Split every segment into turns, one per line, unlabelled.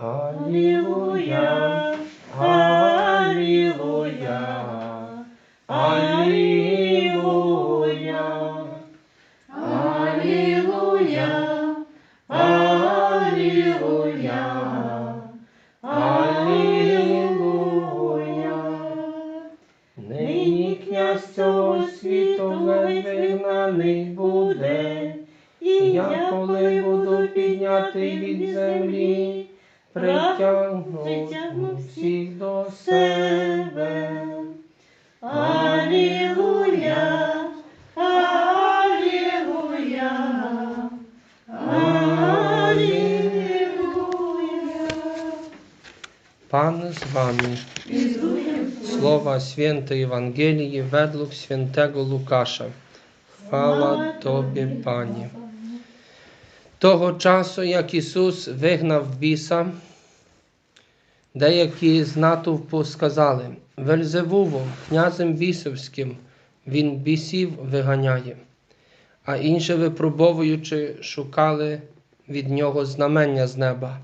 Алілуя, Алілуя, Алілуя, Алілуя, Алілуя, Алілуя. Нині князь цього світу вигнаний буде, і я, коли буду піднятий від землі, притягну
притягну
всіх до себе.
Алілуя, Алілуя, Алілуя.
Пан з вами. Слова Святої Євангелії ведлух святого Лукаша. Хвала Тобі, Пані. Того часу, як Ісус вигнав біса, деякі з натовпу сказали, Вельзевулом, князем бісовським, він бісів виганяє, а інші, випробовуючи, шукали від нього знамення з неба.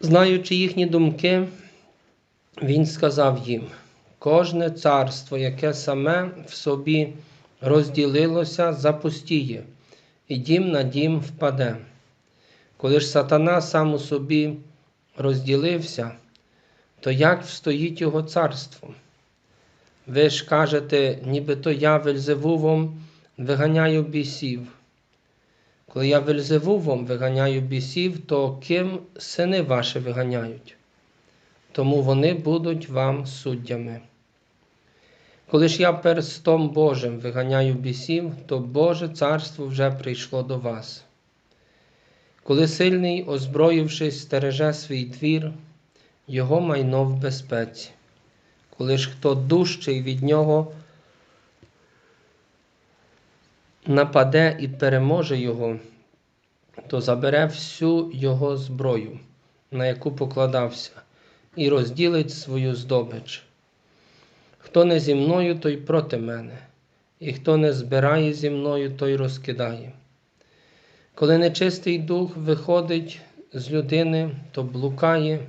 Знаючи їхні думки, він сказав їм: кожне царство, яке саме в собі розділилося, запустіє, і дім на дім впаде. Коли ж сатана сам у собі розділився, то як встоїть його царство? Ви ж кажете, нібито я Вельзевувом виганяю бісів. Коли я Вельзевувом виганяю бісів, то ким сини ваші виганяють? Тому вони будуть вам суддями. Коли ж я перстом Божим виганяю бісів, то Боже царство вже прийшло до вас. Коли сильний, озброївшись, стереже свій двір, його майно в безпеці. Коли ж хто дужчий від нього нападе і переможе його, то забере всю його зброю, на яку покладався, і розділить свою здобич. Хто не зі мною, той проти мене, і хто не збирає зі мною, той розкидає. Коли нечистий дух виходить з людини, то блукає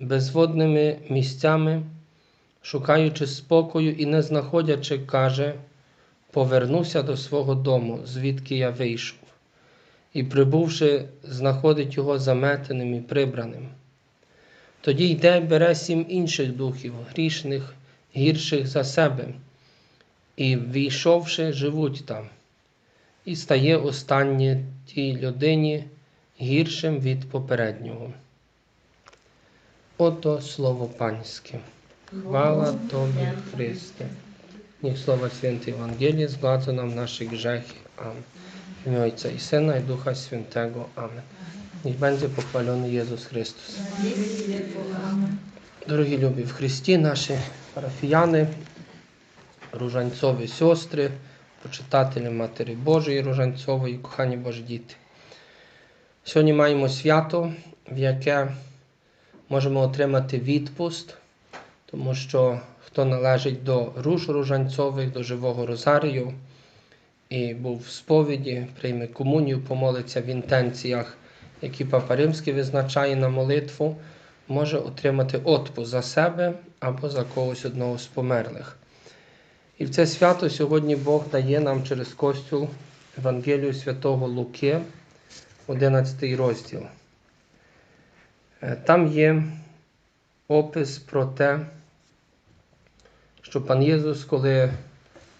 безводними місцями, шукаючи спокою і не знаходячи, каже, повернуся до свого дому, звідки я вийшов, і, прибувши, знаходить його заметеним і прибраним. Тоді йде, бере сім інших духів, грішних, гірших за себе, і, війшовши, живуть там, і стає останнє тій людині гіршим від попереднього. Ото слово панське. Хвала Тобі, Христе. Niech słowa świętej Ewangelii zgładzą nam nasze grzechy. Amen. W imię Ojca i Syna i Ducha Świętego. Amen. Niech będzie pochwalony Jezus Chrystus. Дорогі любі в Христі, наші парафіяни, ружанцові сестри, почитателі Матері Божої Ружанцової, кохані Божі діти. Сьогодні маємо свято, в яке можемо отримати відпуст, тому що хто належить до руж ружанцових, до живого розарію і був в сповіді, прийме комунію, помолиться в інтенціях, які Папа Римський визначає на молитву, може отримати отпуск за себе або за когось одного з померлих. І в це свято сьогодні Бог дає нам через Костюл Евангелію святого Луки, 11 розділ. Е, Там є опис про те, що пан Єсус, коли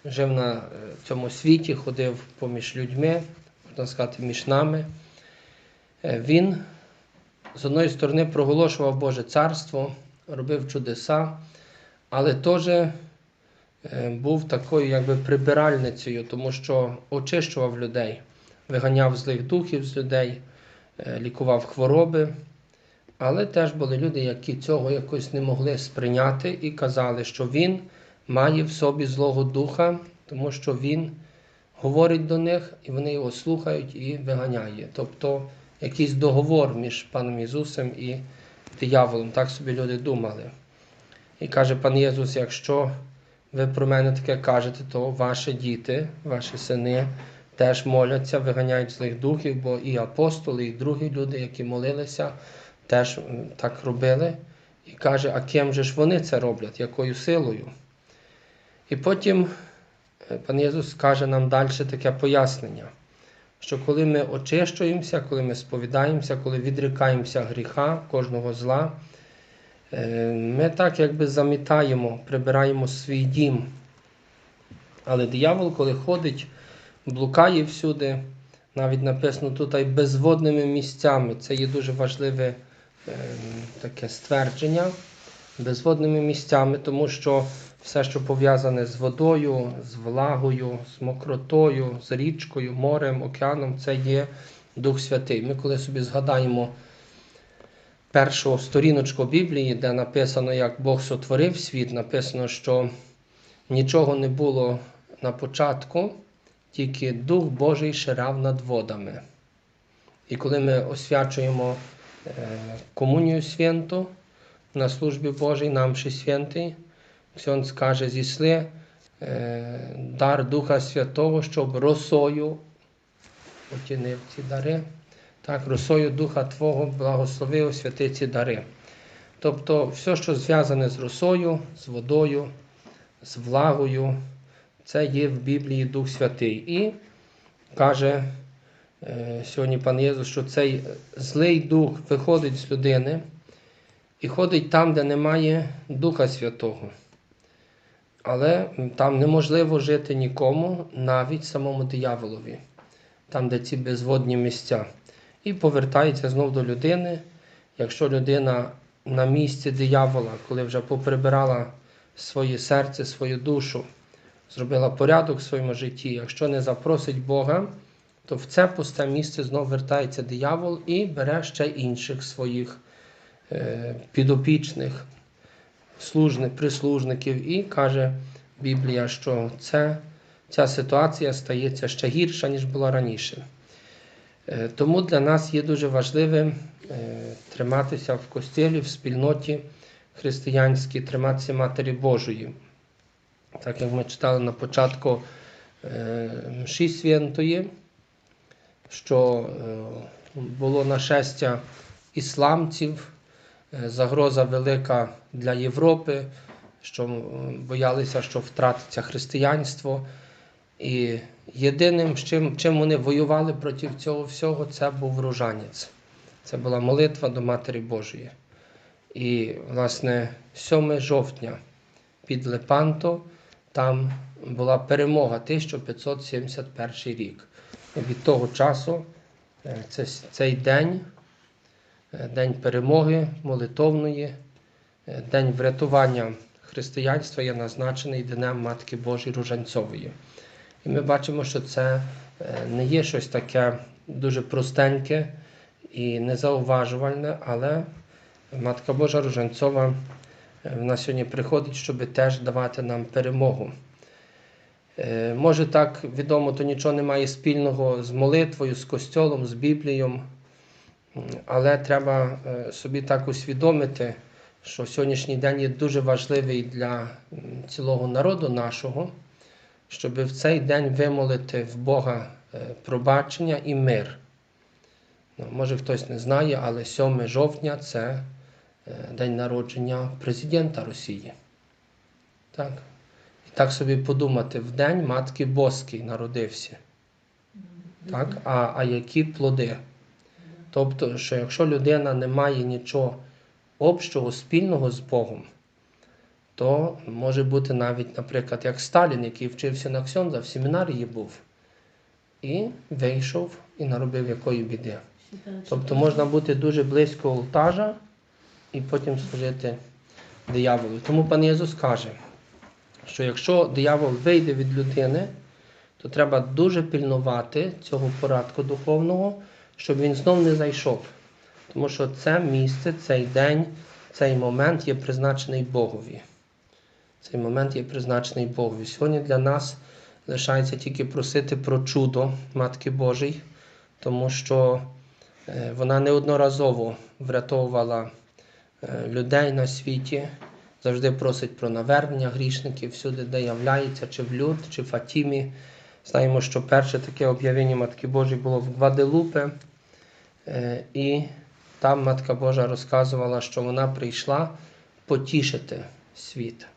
жив на е, цьому світі, ходив поміж людьми, можна сказати, між нами, е, він з одної сторони проголошував Боже царство, робив чудеса, але теж е, був такою якби прибиральницею, тому що очищував людей, виганяв злих духів з людей, е, лікував хвороби. Але теж були люди, які цього якось не могли сприйняти і казали, що він має в собі Злого Духа, тому що він говорить до них, і вони його слухають і виганяє. Тобто якийсь договор між паном Ісусом і дияволом. Так собі люди думали. І каже пан Єсус, якщо ви про мене таке кажете, то ваші діти, ваші сини теж моляться, виганяють злих духів, бо і апостоли, і другі люди, які молилися, теж так робили. І каже, а ким же ж вони це роблять, якою силою? І потім е, пан Єсус каже нам далі таке пояснення, що коли ми очищуємося, коли ми сповідаємося, коли відрікаємося гріха, кожного зла, е, ми так якби замітаємо, прибираємо свій дім. Але диявол, коли ходить, блукає всюди, навіть написано тут і безводними місцями. Це є дуже важливе е, таке ствердження. Безводними місцями, тому що все, що пов'язане з водою, з влагою, з мокротою, з річкою, морем, океаном, це є Дух Святий. Ми коли собі згадаємо першу сторіночку Біблії, де написано, як Бог сотворив світ, написано, що нічого не було на початку, тільки Дух Божий ширав над водами. І коли ми освячуємо е, комунію святу на службі Божій, нам ще святий, Ксьон скаже, зісли е, дар Духа Святого, щоб росою отінив ці дари. Так, росою Духа Твого благословив святи ці дари. Тобто, все, що зв'язане з росою, з водою, з влагою, це є в Біблії Дух Святий. І каже е, сьогодні пан Єсус, що цей злий дух виходить з людини і ходить там, де немає Духа Святого. Але там неможливо жити нікому, навіть самому дияволові, там, де ці безводні місця. І повертається знов до людини. Якщо людина на місці диявола, коли вже поприбирала своє серце, свою душу, зробила порядок в своєму житті, якщо не запросить Бога, то в це пусте місце знов вертається диявол і бере ще інших своїх е, підопічних служни, прислужників і каже Біблія, що це, ця ситуація стається ще гірша, ніж була раніше. Е, Тому для нас є дуже важливим е, триматися в костілі, в спільноті християнській, триматися Матері Божої. Так як ми читали на початку е, Мші Святої, що було нашестя ісламців, загроза велика для Європи, що боялися, що втратиться християнство. І єдиним, чим, чим вони воювали проти цього всього, це був ружанець. Це була молитва до Матері Божої. І, власне, 7 жовтня під Лепанто там була перемога 1571 рік. Від того часу е, цей день, е, день перемоги молитовної, е, день врятування християнства є назначений Днем Матки Божої Ружанцової. І ми бачимо, що це е, не є щось таке дуже простеньке і незауважувальне, але Матка Божа Ружанцова е, вона сьогодні приходить, щоб теж давати нам перемогу. Е, Може так відомо, то нічого не має спільного з молитвою, з костьолом, з Біблією, але треба е, собі так усвідомити, що сьогоднішній день є дуже важливий для цілого народу нашого, щоб в цей день вимолити в Бога е, пробачення і мир. Ну, може хтось не знає, але 7 жовтня це е, день народження президента Росії. Так. І так собі подумати, в день Матки Боський народився. Так? А, а які плоди? Тобто, що якщо людина не має нічого общого, спільного з Богом, то може бути навіть, наприклад, як Сталін, який вчився на Ксьонза, в семінарії був, і вийшов і наробив якої біди. Тобто можна бути дуже близько олтажа і потім служити дияволу. Тому пан Єсус каже, що якщо диявол вийде від людини, то треба дуже пильнувати цього порадку духовного, щоб він знов не зайшов. Тому що це місце, цей день, цей момент є призначений Богові. Цей момент є призначений Богові. Сьогодні для нас лишається тільки просити про чудо Матки Божої, тому що е, вона неодноразово врятовувала е, людей на світі, завжди просить про навернення грішників всюди, де являється, чи в люд, чи в Фатімі. Знаємо, що перше таке об'явлення Матки Божої було в Гваделупе, е, і там Матка Божа розказувала, що вона прийшла потішити світ.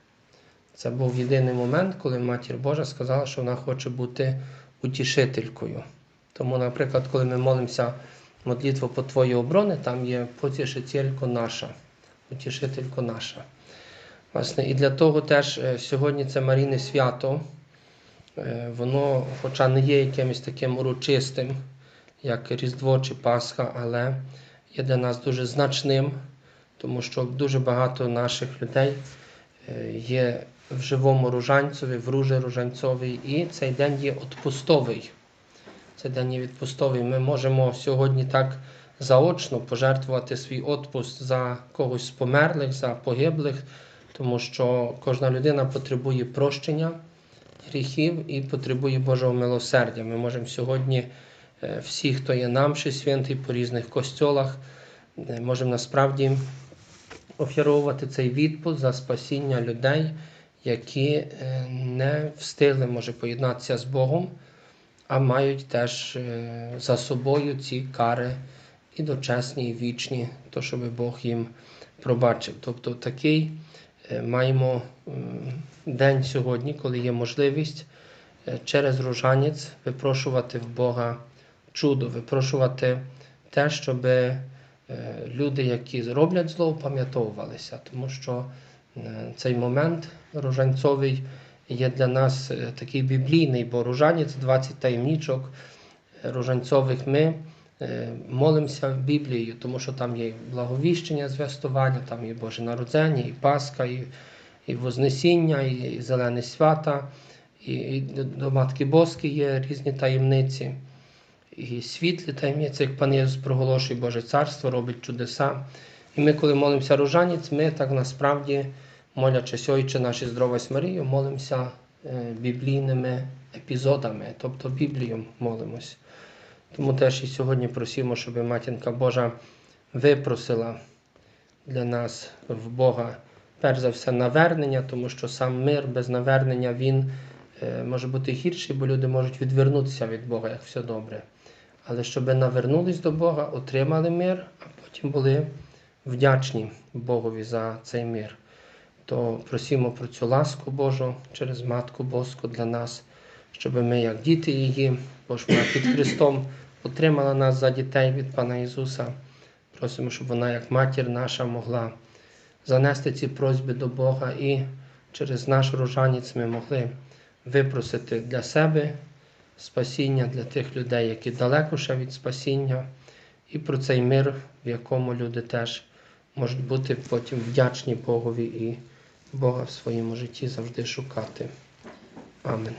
Це був єдиний момент, коли Матір Божа сказала, що вона хоче бути утішителькою. Тому, наприклад, коли ми молимося молитву по Твої оборони, там є потішителько наша, утішителько наша. Власне, і для того теж е, сьогодні це Маріне свято. Е, Воно, хоча не є якимось таким урочистим, як Різдво чи Пасха, але є для нас дуже значним, тому що дуже багато наших людей е, є в живому ружанцеві, в ружі ружанцовій, і цей день є відпустовий. Цей день є відпустовий. Ми можемо сьогодні так заочно пожертвувати свій відпуст за когось з померлих, за погиблих, тому що кожна людина потребує прощення гріхів і потребує Божого милосердя. Ми можемо сьогодні е, всі, хто є нам ще святий по різних костьолах, е, можемо насправді офіровувати цей відпуск за спасіння людей, які е, не встигли може поєднатися з Богом, а мають теж за собою ці кари і дочесні, і вічні, то щоб Бог їм пробачив. Тобто такий маємо день сьогодні, коли є можливість е, через ружанець випрошувати в Бога чудо, випрошувати те, щоб е, люди, які роблять зло, пам'ятовувалися, тому що е, цей момент ружанцовий є для нас е, такий біблійний, бо ружанець 20 таємнічок е, ружанцових ми е, молимося Біблією, тому що там є і благовіщення, зв'ястування, там є Боже народження, і Пасха, і, і Вознесіння, і, і Зелені свята, і, і до- Матки Боски є різні таємниці. І світлі таємниці, як пан Єсус проголошує Боже Царство, робить чудеса. І ми, коли молимося ружанець, ми так насправді, молячись Ойче наші здоровась Марію, молимося е, біблійними епізодами, тобто Біблію молимось. Тому теж і сьогодні просимо, щоб Матінка Божа випросила для нас в Бога, перш за все, навернення, тому що сам мир без навернення він е, може бути гірший, бо люди можуть відвернутися від Бога, як все добре. Але щоб навернулись до Бога, отримали мир, а потім були вдячні Богові за цей мир. То просимо про цю ласку Божу через Матку Боску для нас, щоб ми, як діти її, бо під Христом отримала нас за дітей від Пана Ісуса. Просимо, щоб вона, як матір наша, могла занести ці просьби до Бога і через наш рожанець ми могли випросити для себе спасіння для тих людей, які далеко ще від спасіння, і про цей мир, в якому люди теж можуть бути потім вдячні Богові і Бога в своєму житті завжди шукати. Amen.